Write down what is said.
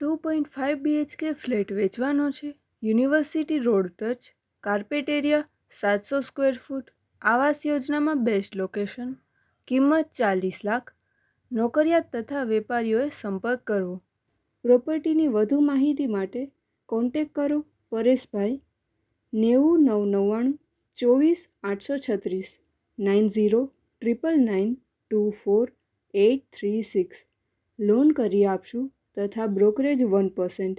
Two point five BHK flat વેચવાનો છે. University road touch, carpet area, સાતસો square foot, આવાસ યોજનામાં બેસ્ટ લોકેશન, કિંમત ચાલીસ લાખ. નોકરિયાત તથા વેપારીઓએ સંપર્ક કરવો. પ્રોપર્ટીની વધુ માહિતી માટે કોન્ટેક કરો પરેશભાઈ, નેવું નવ નવ્વાણું ચોવીસ આઠસો છત્રીસ, nine zero triple nine two four eight three six. Loan કરી આપશું. તથા બ્રોકરેજ વન પર્સન્ટ.